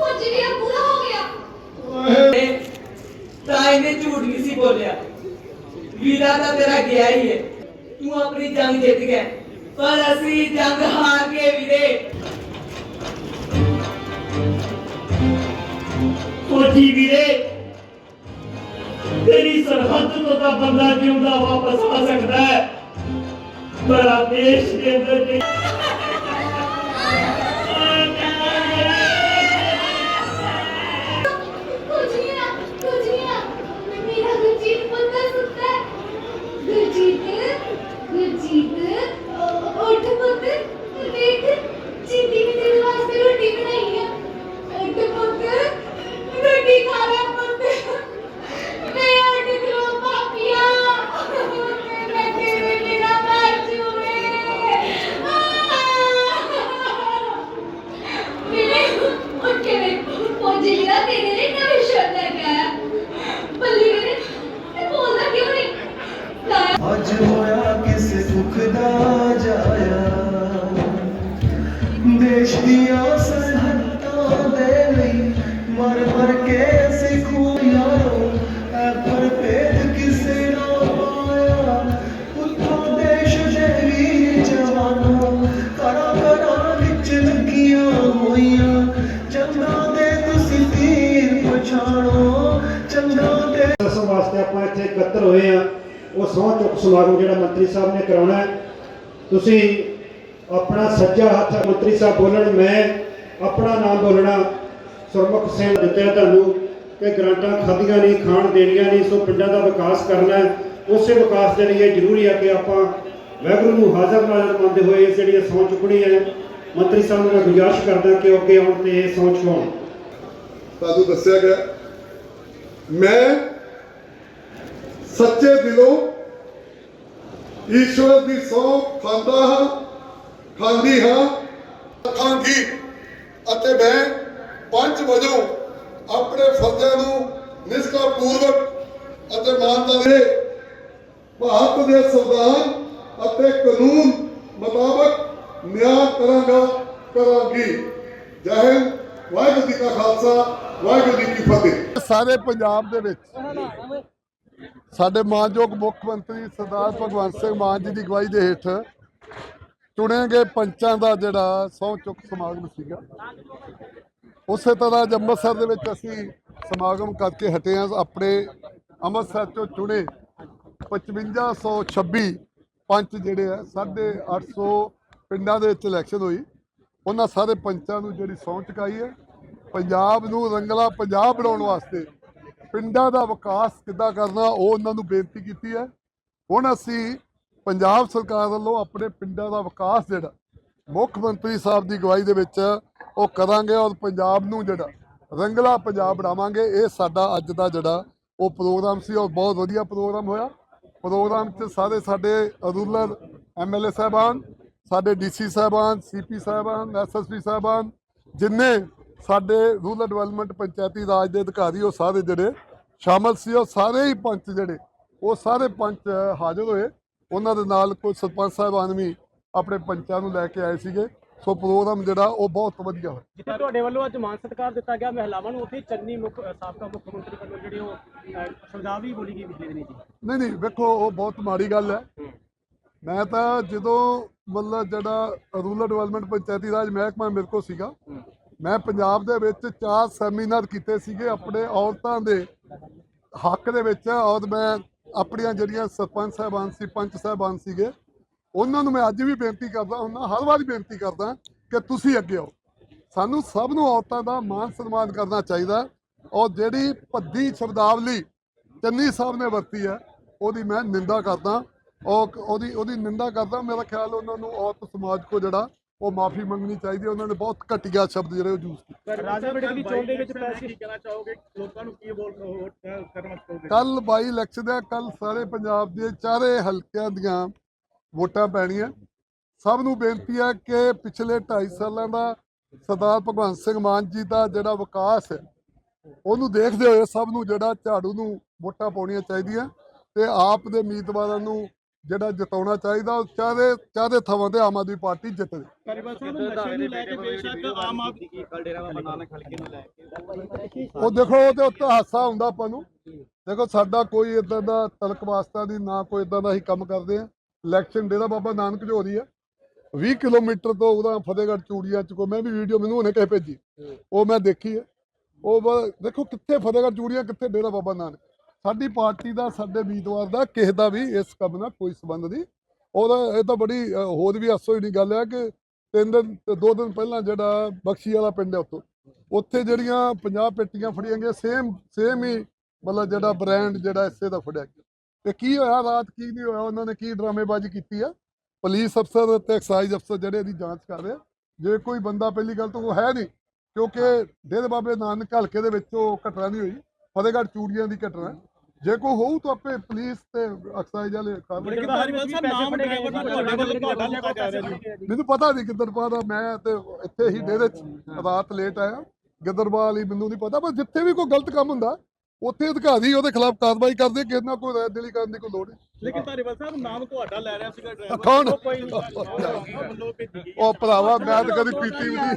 ਫੌਜੀ ਵੀਰਾ ਪੂਰਾ ਹੋ ਗਿਆ। ਤਾਂ ਇਹਨੇ ਝੂਠ ਨਹੀਂ ਸੀ ਬੋਲਿਆ। ਵੀਰਾ ਤਾਂ ਤੇਰਾ ਗਿਆ ਹੀ ਹੈ। ਤੂੰ ਆਪਣੀ ਜੰਗ ਜਿੱਤ ਗਿਆ। ਪਰ ਅਸੀਂ ਜੰਗ ਹਾਰ ਗਏ ਵੀਰੇ। ਫੌਜੀ ਵੀਰੇ ਤੇਰੀ ਸਰਹੱਦ ਤੋਂ ਤਾਂ ਬੰਦਾ ਜਿਉਂਦਾ ਵਾਪਸ ਆ ਸਕਦਾ ਹੈ। ਪਰ ਆ ਦੇਸ਼ ਦੇ ਅੰਦਰ ਦਾ ਦੇਸ਼ ਦੀਆਂ ਸਰਹੱਦਾਂ ਦੇ ਲਈ ਮਰ ਮਰ ਕੇ ਅਸੀਂ ਖੂਬ ਯਾਰੋ ਐ ਪਰ ਭੇਦ ਕਿਸੇ ਨਾ ਪਾਇਆ। ਉੱਥੋਂ ਦੇਸ਼ ਦੇ ਵੀਰ ਜਵਾਨੋ ਕਰਾਂ ਕਰਾਂ ਵਿੱਚ ਲੱਗੀਆਂ ਹੋਈਆਂ। ਚੰਗਾ ਦੇ ਤੁਸੀਂ ਤੀਰ ਪਛਾਣੋ। ਚੰਗਾ ਦੇ ਵਾਸਤੇ ਆਪਾਂ ਇੱਥੇ ਇਕੱਤਰ ਹੋਏ ਆ ਉਹ ਸਹੁੰ ਚੁੱਕ ਸਮਾਗਮ ਜਿਹੜਾ ਮੰਤਰੀ ਸਾਹਿਬ ਨੇ ਕਰਾਉਣਾ ਹੈ। ਤੁਸੀਂ ਆਪਣਾ ਸੱਜਾ ਹੱਥ ਮੰਤਰੀ ਸਾਹਿਬ ਬੋਲਣ, ਮੈਂ ਆਪਣਾ ਨਾਮ ਬੋਲਣਾ ਸੁਰਮੁਖ ਸਿੰਘ ਦਿੱਤੇ ਤੁਹਾਨੂੰ ਕਿ ਗ੍ਰਾਂਟਾਂ ਖਾਧੀਆਂ ਨਹੀਂ, ਖਾਣ ਦੇਣੀਆਂ ਨਹੀਂ, ਸੋ ਪਿੰਡਾਂ ਦਾ ਵਿਕਾਸ ਕਰਨਾ ਉਸੇ ਵਿਕਾਸ ਦੇ ਲਈ ਇਹ ਜ਼ਰੂਰੀ ਹੈ ਕਿ ਆਪਾਂ ਵਾਹਿਗੁਰੂ ਨੂੰ ਹਾਜ਼ਰ ਨਾਜ਼ਰ ਮੰਨਦੇ ਹੋਏ ਇਹ ਜਿਹੜੀ ਸਹੁੰ ਚੁੱਕਣੀ ਹੈ, ਮੰਤਰੀ ਸਾਹਿਬ ਨੂੰ ਮੈਂ ਗੁਜ਼ਾਰਿਸ਼ ਕਰਦਾ ਕਿ ਅੱਗੇ ਆਉਣ ਤੇ ਇਹ ਸਹੁੰ ਚੁਕਾਉਣ ਤੁਹਾਨੂੰ ਦੱਸਿਆ ਗਿਆ। ਮੈਂ ਸੱਚੇ ਦਿਲੋਂ ਈਸ਼ਵਰ ਦੀ ਸਹੁੰ ਖਾਂਦਾ ਹਾਂ, ਖਾਂਦੀ ਹਾਂ। ਖਾਂਗੀ। ਅਤੇ ਮੈਂ ਪੰਜ ਵਜੋਂ ਆਪਣੇ ਫਰਜ਼ਾਂ ਨੂੰ ਨਿਸ਼ਠਾ ਪੂਰਵਕ ਅਤੇ ਇਮਾਨਦਾਰੀ ਦੇ ਭਾਰਤ ਦੇ ਸੰਵਿਧਾਨ ਅਤੇ ਕਾਨੂੰਨ ਮੁਤਾਬਕ ਨਿਆਂ ਕਰਾਂਗਾ, ਕਰਾਂਗੀ। ਜੈ ਹਿੰਦ। ਵਾਹਿਗੁਰੂ ਜੀ ਕਾ ਖਾਲਸਾ, ਵਾਹਿਗੁਰੂ ਜੀ ਕੀ ਫਤਿਹ। ਸਾਰੇ ਪੰਜਾਬ ਦੇ ਵਿੱਚ ਸਾਡੇ ਮਾਨਯੋਗ ਮੁੱਖ ਮੰਤਰੀ ਸਰਦਾਰ ਭਗਵੰਤ ਸਿੰਘ ਮਾਨ ਜੀ ਦੀ ਅਗਵਾਈ ਦੇ ਹੇਠ ਚੁਣੇ ਗਏ ਪੰਚਾਂ ਦਾ ਜਿਹੜਾ ਸਹੁੰ ਚੁੱਕ ਸਮਾਗਮ ਸੀਗਾ। ਉਸੇ ਤਰ੍ਹਾਂ ਅੱਜ ਅੰਮ੍ਰਿਤਸਰ ਦੇ ਵਿੱਚ ਅਸੀਂ ਸਮਾਗਮ ਕਰਕੇ ਹਟੇ ਹਾਂ। ਆਪਣੇ ਅੰਮ੍ਰਿਤਸਰ ਚੋਂ ਚੁਣੇ 5526 ਪੰਚ ਜਿਹੜੇ ਆ 850 ਪਿੰਡਾਂ ਦੇ ਵਿੱਚ ਇਲੈਕਸ਼ਨ ਹੋਈ। ਉਹਨਾਂ ਸਾਰੇ ਪੰਚਾਂ ਨੂੰ ਜਿਹੜੀ ਸਹੁੰ ਚੁਕਾਈ ਹੈ। ਪੰਜਾਬ ਨੂੰ ਰੰਗਲਾ ਪੰਜਾਬ ਬਣਾਉਣ ਵਾਸਤੇ ਪਿੰਡਾਂ ਦਾ ਵਿਕਾਸ ਕਿੱਦਾਂ ਕਰਨਾ, ਉਹ ਉਹਨਾਂ ਨੂੰ ਬੇਨਤੀ ਕੀਤੀ ਹੈ। ਹੁਣ ਅਸੀਂ ਪੰਜਾਬ ਸਰਕਾਰ ਵੱਲੋਂ ਆਪਣੇ ਪਿੰਡਾਂ ਦਾ ਵਿਕਾਸ ਜਿਹੜਾ ਮੁੱਖ ਮੰਤਰੀ ਸਾਹਿਬ ਦੀ ਅਗਵਾਈ ਦੇ ਵਿੱਚ ਉਹ ਕਰਾਂਗੇ ਔਰ ਪੰਜਾਬ ਨੂੰ ਜਿਹੜਾ ਰੰਗਲਾ ਪੰਜਾਬ ਬਣਾਵਾਂਗੇ। ਇਹ ਸਾਡਾ ਅੱਜ ਦਾ ਜਿਹੜਾ ਉਹ ਪ੍ਰੋਗਰਾਮ ਸੀ ਔਰ ਬਹੁਤ ਵਧੀਆ ਪ੍ਰੋਗਰਾਮ ਹੋਇਆ। ਪ੍ਰੋਗਰਾਮ 'ਚ ਸਾਰੇ ਸਾਡੇ ਰੂਰਲ ਐਮਐਲਏ ਸਾਹਿਬਾਨ, ਸਾਡੇ ਡੀਸੀ ਸਾਹਿਬਾਨ ਸੀਪੀ ਸਾਹਿਬਾਨ ਐਸਐਸਪੀ ਸਾਹਿਬਾਨ, ਜਿੰਨੇ ਸਾਡੇ ਰੂਰਲ ਡਿਵੈਲਪਮੈਂਟ ਪੰਚਾਇਤੀ ਰਾਜ ਦੇ ਅਧਿਕਾਰੀ ਉਹ ਸਾਰੇ ਜਿਹੜੇ ਸ਼ਾਮਲ ਸੀ ਉਹ ਸਾਰੇ ਹੀ ਪੰਚ ਜਿਹੜੇ ਉਹ ਸਾਰੇ ਪੰਚ ਹਾਜ਼ਰ ਹੋਏ। ਉਹਨਾਂ ਦੇ ਨਾਲ ਕੋਈ ਸਰਪੰਚ ਸਾਹਿਬਾਨ ਵੀ ਆਪਣੇ ਪੰਚਾਂ ਨੂੰ ਲੈ ਕੇ ਆਏ ਸੀਗੇ। ਸੋ ਪ੍ਰੋਗਰਾਮ ਜਿਹੜਾ ਉਹ ਬਹੁਤ ਵਧੀਆ ਹੋਇਆ। ਜਿੱਥੇ ਤੁਹਾਡੇ ਵੱਲੋਂ ਅੱਜ ਮਾਨ ਸਤਿਕਾਰ ਦਿੱਤਾ ਗਿਆ ਮਹਿਲਾਵਾਂ ਨੂੰ ਉੱਥੇ ਚੰਨੀ ਮੁੱਖ ਸਾਬਕਾ ਮੁੱਖ ਮੰਤਰੀ ਵੱਲੋਂ ਜਿਹੜੀ ਉਹ ਅ, ਸ਼ਬਦਾਵਲੀ ਬੋਲੀ ਗਈ ਪਿਛਲੇ ਦਿਨੀ ਜੀ ਨਹੀਂ ਨਹੀਂ ਵੇਖੋ ਉਹ ਬਹੁਤ ਮਾੜੀ ਗੱਲ ਹੈ। ਮੈਂ ਤਾਂ ਜਦੋਂ ਮਤਲਬ ਜਿਹੜਾ ਰੂਰਲ ਡਿਵੈਲਪਮੈਂਟ ਪੰਚਾਇਤੀ ਰਾਜ ਮਹਿਕਮਾ ਮੇਰੇ ਕੋਲ ਸੀਗਾ ਮੈਂ ਪੰਜਾਬ ਦੇ ਵਿੱਚ ਚਾਰ ਸੈਮੀਨਾਰ ਕੀਤੇ ਸੀਗੇ ਆਪਣੇ ਔਰਤਾਂ ਦੇ ਹੱਕ ਦੇ ਵਿੱਚ ਔਰ ਮੈਂ ਆਪਣੀਆਂ ਜਿਹੜੀਆਂ ਸਰਪੰਚ ਸਾਹਿਬਾਨ ਸੀ, ਪੰਚ ਸਾਹਿਬਾਨ ਸੀਗੇ, ਉਹਨਾਂ ਨੂੰ ਮੈਂ ਅੱਜ ਵੀ ਬੇਨਤੀ ਕਰਦਾ ਹੁੰਦਾ ਹਰ ਵਾਰ ਬੇਨਤੀ ਕਰਦਾ ਕਿ ਤੁਸੀਂ ਅੱਗੇ ਆਓ। ਸਾਨੂੰ ਸਭ ਨੂੰ ਔਰਤਾਂ ਦਾ ਮਾਨ ਸਨਮਾਨ ਕਰਨਾ ਚਾਹੀਦਾ ਔਰ ਜਿਹੜੀ ਭੱਦੀ ਸ਼ਬਦਾਵਲੀ ਚੰਨੀ ਸਾਹਿਬ ਨੇ ਵਰਤੀ ਹੈ, ਉਹਦੀ ਮੈਂ ਨਿੰਦਾ ਕਰਦਾ ਔਰ ਉਹਦੀ ਉਹਦੀ ਨਿੰਦਾ ਕਰਦਾ, ਮੇਰਾ ਖਿਆਲ ਉਹਨਾਂ ਨੂੰ ਔਰਤ ਸਮਾਜ ਕੋ ਜਿਹੜਾ ਉਹ ਮਾਫੀ ਮੰਗਣੀ ਚਾਹੀਦੀ ਹੈ। ਉਹਨਾਂ ਨੇ ਬਹੁਤ ਘਟੀਆ ਸ਼ਬਦ ਜਿਹੜੇ ਉਹ ਯੂਜ਼ ਕੀਤੇ। ਰਾਜਾ ਬੇਟੇ ਦੀ ਚੋਣ ਦੇ ਵਿੱਚ ਪੈਸੇ ਕਹਿਣਾ ਚਾਹੋਗੇ? ਲੋਕਾਂ ਨੂੰ ਕੀ ਬੋਲ ਕਰਨਾ ਚਾਹੋਗੇ? ਕੱਲ ਬਾਈ ਇਲੈਕਸ਼ਨ ਹੈ। ਕੱਲ ਸਾਰੇ ਪੰਜਾਬ ਦੇ ਚਾਰੇ ਹਲਕਿਆਂ ਦੀਆਂ ਵੋਟਾਂ ਪੈਣੀਆਂ। ਸਭ ਨੂੰ ਬੇਨਤੀ ਹੈ ਕਿ ਪਿਛਲੇ 2.5 ਸਾਲਾਂ ਦਾ ਸਰਦਾਰ ਭਗਵੰਤ ਸਿੰਘ ਮਾਨ ਜੀ ਦਾ ਜਿਹੜਾ ਵਿਕਾਸ ਹੈ ਉਹਨੂੰ ਦੇਖਦੇ ਹੋਏ ਸਭ ਨੂੰ ਜਿਹੜਾ ਝਾੜੂ ਨੂੰ ਵੋਟਾਂ ਪਾਉਣੀਆਂ ਚਾਹੀਦੀਆਂ ਤੇ ਆਪ ਦੇ ਉਮੀਦਵਾਰਾਂ ਨੂੰ ਜਿਹੜਾ ਜਿਤਾਉਣਾ ਚਾਹੀਦਾ ਉਹ ਚਾਹਦੇ ਚਾਹਦੇ ਥਾਵਾਂ ਤੇ ਆਮ ਆਦਮੀ ਪਾਰਟੀ ਜਿੱਤ ਜੇ। ਧਾਰੀਵਾਲ ਸਾਹਿਬ ਨਸ਼ੇ ਨੂੰ ਲੈ ਕੇ ਬੇਸ਼ੱਕ ਆਮ ਆਦਮੀ ਉਹ ਦੇਖੋ ਉਹ ਤੇ ਉੱਤੇ ਹਾਸਾ ਹੁੰਦਾ ਆਪਾਂ ਨੂੰ। ਦੇਖੋ ਸਾਡਾ ਕੋਈ ਇਦਾਂ ਦਾ ਤਲਕ ਵਾਸਤਾ ਨਹੀਂ ਨਾ ਕੋਈ ਇਦਾਂ ਦਾ ਅਸੀਂ ਕੰਮ ਕਰਦੇ ਆ ਇਲੈਕਸ਼ਨ ਡੇਰਾ ਬਾਬਾ ਨਾਨਕ ਹੋ ਰਹੀ ਆ 20 ਕਿਲੋਮੀਟਰ ਤੋਂ ਉਹਦਾ ਫਤਿਹਗੜ੍ਹ ਚੂੜੀਆਂ ਚ ਕੋ ਮੈਂ ਵੀ ਵੀਡੀਓ ਮੈਨੂੰ ਉਹਨੇ ਕਹੇ ਭੇਜੀ। ਉਹ ਮੈਂ ਦੇਖੀ ਹੈ ਉਹ ਦੇਖੋ ਕਿੱਥੇ ਫਤਿਹਗੜ੍ਹ ਚੂੜੀਆਂ ਕਿੱਥੇ ਡੇਰਾ ਬਾਬਾ ਨਾਨਕ। ਸਾਡੀ ਪਾਰਟੀ ਦਾ ਸਾਡੇ ਉਮੀਦਵਾਰ ਦਾ ਕਿਸੇ ਦਾ ਵੀ ਇਸ ਕੰਮ ਨਾਲ ਕੋਈ ਸੰਬੰਧ ਨਹੀਂ। ਉਹਦਾ ਇਹ ਤਾਂ ਬੜੀ ਹੋਰ ਵੀ ਹਾਸੋ ਹੀ ਨਹੀਂ ਗੱਲ ਹੈ ਕਿ ਤਿੰਨ ਦਿਨ ਤੇ ਦੋ ਦਿਨ ਪਹਿਲਾਂ ਜਿਹੜਾ ਬਖਸ਼ੀ ਵਾਲਾ ਪਿੰਡ ਹੈ ਉੱਥੋਂ। ਉੱਥੇ ਜਿਹੜੀਆਂ 50 ਪੇਟੀਆਂ ਫੜੀਆਂ ਗਈਆਂ ਸੇਮ ਸੇਮ ਹੀ ਮਤਲਬ ਜਿਹੜਾ ਬ੍ਰਾਂਡ ਜਿਹੜਾ ਇਸੇ ਦਾ ਫੜਿਆ ਗਿਆ। ਤੇ ਕੀ ਹੋਇਆ ਰਾਤ ਕੀ ਨਹੀਂ ਹੋਇਆ ਉਹਨਾਂ ਨੇ ਕੀ ਡਰਾਮੇਬਾਜ਼ੀ ਕੀਤੀ ਆ? ਪੁਲਿਸ ਅਫਸਰ ਤੇ ਐਕਸਾਈਜ਼ ਅਫਸਰ ਜਿਹੜੇ ਇਹਦੀ ਜਾਂਚ ਕਰ ਰਹੇ ਜੇ ਕੋਈ ਬੰਦਾ ਪਹਿਲੀ ਗੱਲ ਤਾਂ ਉਹ ਹੈ ਨਹੀਂ ਕਿਉਂਕਿ ਡੇਰੇ ਬਾਬੇ ਨਾਨਕ ਹਲਕੇ ਦੇ ਵਿੱਚ ਉਹ ਘਟਨਾ ਨਹੀਂ ਹੋਈ। ਫਤਿਹਗੜ੍ਹ ਚੂੜੀਆਂ ਦੀ ਘਟਨਾ। ਜੇ ਕੋਈ ਹੋਊ ਤਾਂ ਆਪੇ ਪੁਲਿਸ ਤੇ ਐਕਸਾਈਜ਼ ਵਾਲੇ ਕਾਰਵਾਈ ਲੇਕਿਨ ਧਾਰੀਵਾਲ ਸਾਹਿਬ ਨਾਮ ਡਰਾਈਵਰ ਦਾ ਤੁਹਾਡੇ ਵੱਲੋਂ ਤੁਹਾਡਾ ਲਿਖਿਆ ਜਾ ਰਿਹਾ ਜੀ ਮੈਨੂੰ ਪਤਾ ਨਹੀਂ ਗਿੱਦੜਪਾ ਦਾ ਮੈਂ ਤੇ ਇੱਥੇ ਹੀ ਡੇਰੇ 'ਚ ਰਾਤ ਲੇਟ ਆਇਆ। ਗਿੱਦੜਪਾ ਲਈ ਮੈਨੂੰ ਨਹੀਂ ਪਤਾ ਪਰ ਜਿੱਥੇ ਵੀ ਕੋਈ ਗਲਤ ਕੰਮ ਹੁੰਦਾ ਉੱਥੇ ਅਧਿਕਾਰੀ ਉਹਦੇ ਖਿਲਾਫ ਕਾਰਵਾਈ ਕਰਦੇ ਕਿਸੇ ਨਾਲ ਕੋਈ ਦਿਲੀ ਕਰਨ ਦੀ ਕੋਈ ਲੋੜ ਨਹੀਂ। ਲੇਕਿਨ ਧਾਰੀਵਾਲ ਸਾਹਿਬ ਨਾਮ ਤੁਹਾਡਾ ਲੈ ਰਿਹਾ ਸੀਗਾ ਡਰਾਈਵਰ। ਕੌਣ? ਵੱਲੋਂ ਉਹ ਭਰਾਵਾ ਮੈਂ ਤਾਂ ਕਦੀ ਪੀਤੀ ਵੀ ਨਹੀਂ।